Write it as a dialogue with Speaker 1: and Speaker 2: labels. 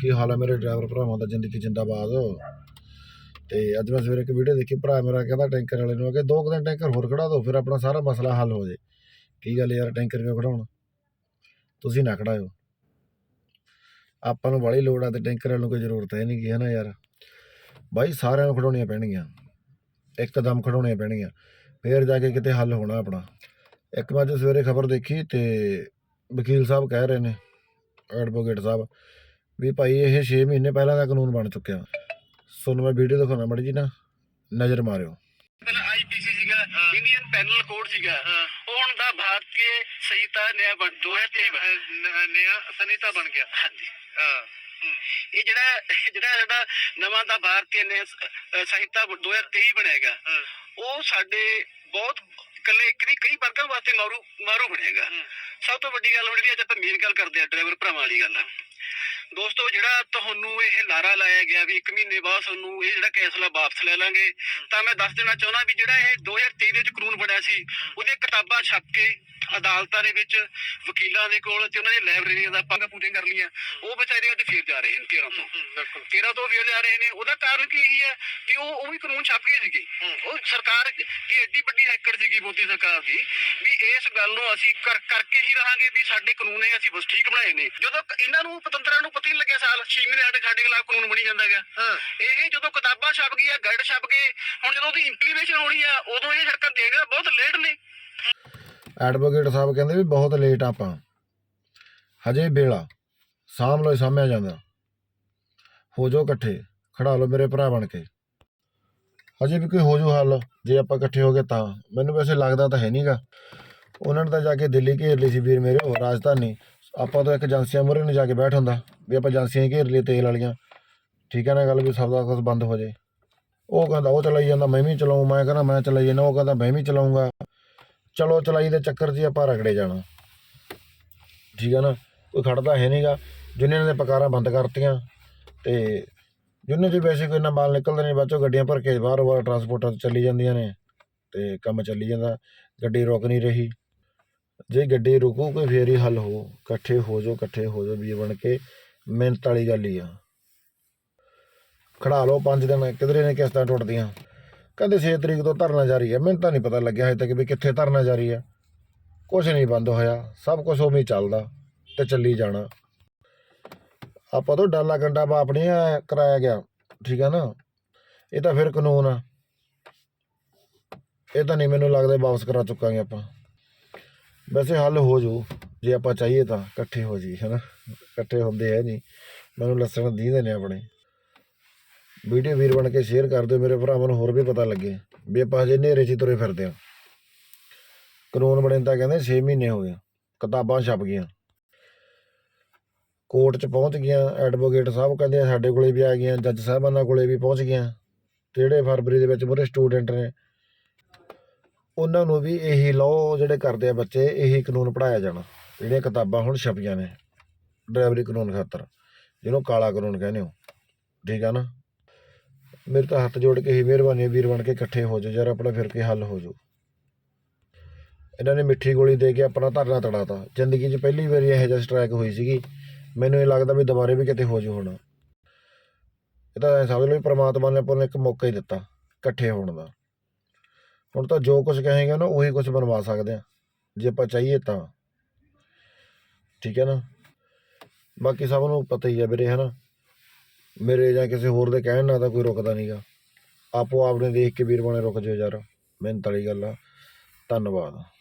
Speaker 1: ਕੀ ਹਾਲ ਹੈ ਮੇਰੇ ਡਰਾਈਵਰ ਭਰਾਵਾਂ ਦਾ? ਜ਼ਿੰਦਗੀ ਜਿੰਦਾਬਾਦ। ਤੇ ਅੱਜ ਮੈਂ ਸਵੇਰੇ ਇੱਕ ਵੀਡੀਓ ਦੇਖੀ, ਭਰਾ ਮੇਰਾ ਕਹਿੰਦਾ ਟੈਂਕਰ ਵਾਲੇ ਨੂੰ ਕਿ ਦੋ ਕੁ ਦਿਨ ਟੈਂਕਰ ਹੋਰ ਖੜਾ ਦਿਓ, ਫਿਰ ਆਪਣਾ ਸਾਰਾ ਮਸਲਾ ਹੱਲ ਹੋ ਜੇ। ਕੀ ਗੱਲ ਯਾਰ, ਟੈਂਕਰ ਕਿਉਂ ਖੜਾਉਣਾ? ਤੁਸੀਂ ਨਾ ਖੜਾਇਓ। ਆਪਾਂ ਨੂੰ ਬੜੀ ਲੋੜ ਆ ਤੇ ਟੈਂਕਰ ਵਾਲੇ ਨੂੰ ਕੋਈ ਜ਼ਰੂਰਤ ਹੈ ਨਹੀਂ ਕੀ, ਹੈ ਨਾ ਯਾਰ? ਬਾਈ, ਸਾਰਿਆਂ ਨੂੰ ਖੜਾਉਣੀਆਂ ਪੈਣਗੀਆਂ। ਇੱਕਦਮ ਖੜਾਉਣੀਆਂ ਪੈਣਗੀਆਂ। ਫੇਰ ਜਾ ਕੇ ਕਿਤੇ ਹੱਲ ਹੋਣਾ ਆਪਣਾ। ਇੱਕ ਮੈਂ ਅੱਜ ਸਵੇਰੇ ਖਬਰ ਦੇਖੀ ਤੇ ਵਕੀਲ ਸਾਹਿਬ ਕਹਿ ਰਹੇ ਨੇ ਐਡਵੋਕੇਟ ਸਾਹਿਬ ਵੀ ਭਾਈ ਇਹ 6 ਮਹੀਨੇ ਪਹਿਲਾਂ ਦਾ ਕਾਨੂੰਨ ਬਣ ਚੁੱਕਿਆ। ਤੁਹਾਨੂੰ ਮੈਂ ਵੀਡੀਓ ਦਿਖਾਉਣਾ ਮੜੀ ਜੀ ਨਾ ਨਜ਼ਰ ਮਾਰਿਓ।
Speaker 2: ਪਹਿਲਾਂ ਆਈਪੀਸੀ ਸੀਗਾ ਇੰਡੀਅਨ ਪੈਨਲ ਕੋਡ ਸੀਗਾ। ਉਹ ਹੁਣ ਦਾ ਭਾਰਤੀ ਸੰਹਿਤਾ ਨਿਆ ਬਣ 2023 ਬਣ- ਨਿਆ ਸੰਹਿਤਾ ਬਣ ਗਿਆ। ਹਾਂਜੀ। ਇਹ ਜਿਹੜਾ ਜਿਹੜਾ ਸਾਡਾ ਨਵਾਂ ਦਾ ਭਾਰਤੀ ਅ, ਸੰਹਿਤਾ 2023 ਬਣੇਗਾ ਉਹ ਸਾਡੇ ਬਹੁਤ ਇਕੱਲੇ ਇੱਕ ਨਹੀਂ ਕਈ ਵਰਗਾਂ ਵਾਸਤੇ ਮਾਰੂ ਮਾਰੂ ਬਣੇਗਾ ਸਭ ਤੋਂ ਵੱਡੀ ਗੱਲ ਹੁਣ ਜਿਹੜੀ ਅੱਜ ਆਪਾਂ ਮੇਨ ਗੱਲ ਕਰਦੇ ਆ ਡਰਾਈਵਰ ਭਰਾਵਾਂ ਵਾਲੀ ਗੱਲ। ਦੋਸਤੋ, ਜਿਹੜਾ ਤੁਹਾਨੂੰ ਇਹ ਲਾਰਾ ਲਾਇਆ ਗਿਆ ਵੀ 1 ਮਹੀਨੇ ਬਾਅਦ ਤੁਹਾਨੂੰ ਇਹ ਜਿਹੜਾ ਕੈਸਲਾ ਵਾਪਸ ਲੈ ਲਾਂਗੇ, ਤਾਂ ਮੈਂ ਦੱਸ ਦੇਣਾ ਚਾਹੁੰਦਾ ਵੀ ਜਿਹੜਾ ਇਹ 2023 ਦੇ ਵਿੱਚ ਕਾਨੂੰਨ ਬਣਿਆ ਸੀ ਉਹਦੀਆਂ ਕਿਤਾਬਾਂ ਛਪ ਕੇ ਅਦਾਲਤਾਂ ਦੇ ਵਿੱਚ ਵਕੀਲਾਂ ਦੇ ਕੋਲ ਤੇ ਉਹਨਾਂ ਦੀ ਲਾਇਬ੍ਰੇਰੀਆਂ ਦਾ ਪੰਗਾ ਪੂਟੀਆਂ ਕਰ ਲੀਆਂ ਉਹ ਵਿਚਾਰੇ ਅੱਜ ਫੇਰ ਜਾ ਰਹੇ ਨੇ 13 ਤੋਂ। 13 ਤੋਂ ਫੇਰ ਜਾ ਰਹੇ ਨੇ। ਉਹਦਾ ਕਾਰਨ ਕੀ ਇਹੀ ਹੈ ਕਿ ਉਹ ਉਹ ਵੀ ਕਾਨੂੰਨ ਛਪ ਗਏ ਸੀਗੇ। ਉਹ ਸਰਕਾਰ ਦੀ ਐਡੀ ਵੱਡੀ ਹੈਕੜ ਸੀਗੀ ਮੋਦੀ ਸਰਕਾਰ ਦੀ ਵੀ ਇਸ ਗੱਲ ਨੂੰ ਅਸੀਂ ਕਰ ਕਰਕੇ ਹੀ ਰਹਾਂਗੇ ਵੀ ਸਾਡੇ ਕਾਨੂੰਨ ਇਹ ਅਸੀਂ ਬਸ ਠੀਕ ਬਣਾਏ ਨੇ। ਜਦੋਂ ਇਹਨਾਂ ਨੂੰ ਪਤੰਤਰਾਂ ਨੂੰ ਪਤਾ ਹੀ ਲੱਗਿਆ ਸਾਲ 6 ਮਹੀਨੇ ਸਾਡੇ ਸਾਡੇ ਖਿਲਾਫ ਕਾਨੂੰਨ ਬਣੀ ਜਾਂਦਾ ਹੈਗਾ। ਇਹ ਜਦੋਂ ਕਿਤਾਬਾਂ ਛਪ ਗਈਆਂ ਗਾਈਡ ਛਪ ਗਏ ਹੁਣ ਜਦੋਂ ਉਹਦੀ ਇੰਪਲੀਮੇਸ਼ਨ ਹੋਣੀ ਆ ਉਦੋਂ ਇਹ ਸੜਕਾਂ ਦੇਣਗੇ ਬਹੁਤ ਲੇਟ ਨੇ।
Speaker 1: ਐਡਵੋਕੇਟ ਸਾਹਿਬ ਕਹਿੰਦੇ ਵੀ ਬਹੁਤ ਲੇਟ ਆਪਾਂ। ਹਜੇ ਵੇਲਾ ਸਾਂਭ ਲਓ ਸਾਂਭਿਆ ਜਾਂਦਾ। ਹੋ ਜਾਓ ਇਕੱਠੇ, ਖੜਾ ਲਓ ਮੇਰੇ ਭਰਾ ਬਣ ਕੇ। ਹਜੇ ਵੀ ਕੋਈ ਹੋ ਜੂ ਹੱਲ, ਜੇ ਆਪਾਂ ਇਕੱਠੇ ਹੋ ਗਏ ਤਾਂ। ਮੈਨੂੰ ਵੈਸੇ ਲੱਗਦਾ ਤਾਂ ਹੈ ਨਹੀਂਗਾ। ਉਹਨਾਂ ਨੇ ਤਾਂ ਜਾ ਕੇ ਦਿੱਲੀ ਘੇਰ ਲਈ ਸੀ ਵੀਰ ਮੇਰੇ ਉਹ ਰਾਜਧਾਨੀ। ਆਪਾਂ ਤਾਂ ਇੱਕ ਏਜੰਸੀਆਂ ਮੁਰੇ ਨੂੰ ਜਾ ਕੇ ਬੈਠ ਹੁੰਦਾ, ਵੀ ਆਪਾਂ ਏਜੰਸੀਆਂ ਘੇਰ ਲਈ ਤੇਲ ਵਾਲੀਆਂ। ਠੀਕ ਹੈ ਨਾ ਗੱਲ ਵੀ ਸਭ ਦਾ ਕੁਝ ਬੰਦ ਹੋ ਜੇ ਉਹ ਕਹਿੰਦਾ, ਉਹ ਚਲਾਈ ਜਾਂਦਾ, ਮੈਂ ਵੀ ਚਲਾਉਂ ਮੈਂ ਕਹਿੰਦਾ, ਮੈਂ ਚਲਾਈ ਜਾਂਦਾ, ਉਹ ਕਹਿੰਦਾ, ਮੈਂ ਵੀ ਚਲਾਉਂਗਾ ਚਲੋ ਚਲਾਈ ਦੇ ਚੱਕਰ 'ਚ ਹੀ ਆਪਾਂ ਰਗੜੇ ਜਾਣਾ। ਠੀਕ ਆ ਨਾ? ਕੋਈ ਖੜਦਾ ਹੈ ਨਹੀਂਗਾ ਜਿਨ੍ਹਾਂ ਨੇ ਪਕਾਰਾਂ ਬੰਦ ਕਰਤੀਆਂ ਤੇ ਜਿਨ੍ਹਾਂ 'ਚ ਵੈਸੇ ਕੋਈ ਨਾ ਮਾਲ ਨਿਕਲਦਾ ਨਹੀਂ ਬਾਅਦ ਚੋਂ ਗੱਡੀਆਂ ਭਰ ਕੇ ਬਾਹਰ ਬਾਹਰ ਟਰਾਂਸਪੋਰਟਾਂ 'ਚ ਚੱਲੀ ਜਾਂਦੀਆਂ ਨੇ ਤੇ ਕੰਮ ਚੱਲੀ ਜਾਂਦਾ। ਗੱਡੀ ਰੁਕ ਨਹੀਂ ਰਹੀ। ਜੇ ਗੱਡੀ ਰੁਕੂ ਕੋਈ ਫੇਰ ਹੀ ਹੱਲ ਹੋ, ਇਕੱਠੇ ਹੋ ਜਾਓ, ਇਕੱਠੇ ਹੋ ਜਾਓ ਵੀ ਬਣ ਕੇ। ਮਿਹਨਤ ਵਾਲੀ ਗੱਲ ਹੀ ਆ। ਖੜਾ ਲਓ ਪੰਜ ਦਿਨ, ਕਿਧਰੇ ਨੇ ਕਿਸ਼ਤਾਂ ਟੁੱਟਦੀਆਂ। ਕਹਿੰਦੇ 6 ਤਰੀਕ ਤੋਂ ਧਰਨਾ ਜਾਰੀ ਹੈ। ਮੈਨੂੰ ਤਾਂ ਨਹੀਂ ਪਤਾ ਲੱਗਿਆ ਹਜੇ ਤੱਕ ਵੀ ਕਿੱਥੇ ਧਰਨਾ ਜਾਰੀ ਹੈ। ਕੁਝ ਨਹੀਂ ਬੰਦ ਹੋਇਆ। ਸਭ ਕੁਝ ਉਵੇਂ ਹੀ ਚੱਲਦਾ ਤੇ ਚੱਲੀ ਜਾਣਾ। ਆਪਾਂ ਤੋਂ ਡਾਲਾ ਕੰਡਾ ਬਾਪ ਨਹੀਂ ਕਰਾਇਆ ਗਿਆ। ਠੀਕ ਹੈ ਨਾ? ਇਹ ਤਾਂ ਫਿਰ ਕਾਨੂੰਨ ਆ। ਇਹ ਤਾਂ ਨਹੀਂ ਮੈਨੂੰ ਲੱਗਦਾ ਵਾਪਸ ਕਰਾ ਚੁੱਕਾਂਗੇ ਆਪਾਂ। ਵੈਸੇ ਹੱਲ ਹੋ ਜੂ ਜੇ ਆਪਾਂ ਚਾਹੀਏ ਤਾਂ ਇਕੱਠੇ ਹੋ ਜੀ ਹੈਨਾ ਇਕੱਠੇ ਹੁੰਦੇ ਹੈ ਨਹੀਂ। ਮੈਨੂੰ ਲੱਸਣ ਦੀਂਦੇ ਨੇ ਆਪਣੇ। ਵੀਡੀਓ ਵੀਰ ਬਣ ਕੇ ਸ਼ੇਅਰ ਕਰ ਦਿਓ, ਮੇਰੇ ਭਰਾਵਾਂ ਨੂੰ ਹੋਰ ਵੀ ਪਤਾ ਲੱਗੇ ਵੀ ਆਪਾਂ ਹਜੇ ਹਨੇਰੇ 'ਚ ਤੁਰੇ ਫਿਰਦੇ ਆ ਕਾਨੂੰਨ ਬਣੇ ਤਾਂ ਕਹਿੰਦੇ 6 ਮਹੀਨੇ ਹੋ ਗਏ, ਕਿਤਾਬਾਂ ਛਪ ਗਈਆਂ। ਕੋਰਟ 'ਚ ਪਹੁੰਚ ਗਈਆਂ ਐਡਵੋਕੇਟ ਸਾਹਿਬ ਕਹਿੰਦੇ ਸਾਡੇ ਕੋਲੇ ਵੀ ਆ ਗਈਆਂ, ਜੱਜ ਸਾਹਿਬਾਨਾਂ ਕੋਲੇ ਵੀ ਪਹੁੰਚ ਗਈਆਂ। ਤੇ ਜਿਹੜੇ ਫਰਵਰੀ ਦੇ ਵਿੱਚ ਮੁਰੇ ਸਟੂਡੈਂਟ ਨੇ, ਉਹਨਾਂ ਨੂੰ ਵੀ ਇਹੀ ਲਾਅ ਜਿਹੜੇ ਕਰਦੇ ਆ ਬੱਚੇ, ਇਹੀ ਕਾਨੂੰਨ ਪੜਾਇਆ ਜਾਣਾ। ਜਿਹੜੀਆਂ ਕਿਤਾਬਾਂ ਹੁਣ ਛਪੀਆਂ ਨੇ, ਡਰਾਈਵਰੀ ਕਾਨੂੰਨ ਖਾਤਰ, ਜਿਹਨੂੰ ਕਾਲਾ ਕਾਨੂੰਨ ਕਹਿੰਦੇ ਹੋ। ਠੀਕ ਆ ਨਾ? ਮੇਰੇ ਤਾਂ ਹੱਥ ਜੋੜ ਕੇ ਹੀ ਮਿਹਰਬਾਨੀ ਵੀਰ ਬਣ ਕੇ ਇਕੱਠੇ ਹੋ ਜਾਓ, ਯਾਰ ਆਪਣਾ ਫਿਰ ਕੇ ਹੱਲ ਹੋ ਜਾਓ ਇਹਨਾਂ ਨੇ ਮਿੱਠੀ ਗੋਲੀ ਦੇ ਕੇ ਆਪਣਾ ਧਰਨਾ ਤੜਾਤਾ। ਜ਼ਿੰਦਗੀ 'ਚ ਪਹਿਲੀ ਵਾਰੀ ਇਹੋ ਜਿਹਾ ਸਟ੍ਰਾਈਕ ਹੋਈ ਸੀਗੀ। ਮੈਨੂੰ ਇਹ ਲੱਗਦਾ ਵੀ ਦੁਬਾਰੇ ਵੀ ਕਿਤੇ ਹੋ ਜੂ ਹੋਣਾ। ਇਹ ਤਾਂ ਸਮਝ ਲਓ ਵੀ ਪ੍ਰਮਾਤਮਾ ਨੇ ਆਪਾਂ ਨੂੰ ਇੱਕ ਮੌਕਾ ਹੀ ਦਿੱਤਾ, ਇਕੱਠੇ ਹੋਣ ਦਾ। ਹੁਣ ਤਾਂ ਜੋ ਕੁਝ ਕਹੇਗਾ ਨਾ, ਉਹੀ ਕੁਝ ਬਣਵਾ ਸਕਦੇ ਆ ਜੇ ਆਪਾਂ ਚਾਹੀਏ ਤਾਂ। ਠੀਕ ਹੈ ਨਾ? ਬਾਕੀ ਸਭ ਨੂੰ ਪਤਾ ਹੀ ਹੈ ਵੀਰੇ ਨਾ? ਮੇਰੇ ਜਾਂ ਕਿਸੇ ਹੋਰ ਦੇ ਕਹਿਣ ਨਾਲ ਤਾਂ ਕੋਈ ਰੁਕਦਾ ਨਹੀਂਗਾ ਆਪੋ ਆਪ ਨੇ ਦੇਖ ਕੇ ਵੀਰ ਬਣੇ ਰੁਕ ਜਾਓ ਯਾਰ। ਮਿਹਨਤ ਵਾਲੀ ਗੱਲ ਆ। ਧੰਨਵਾਦ।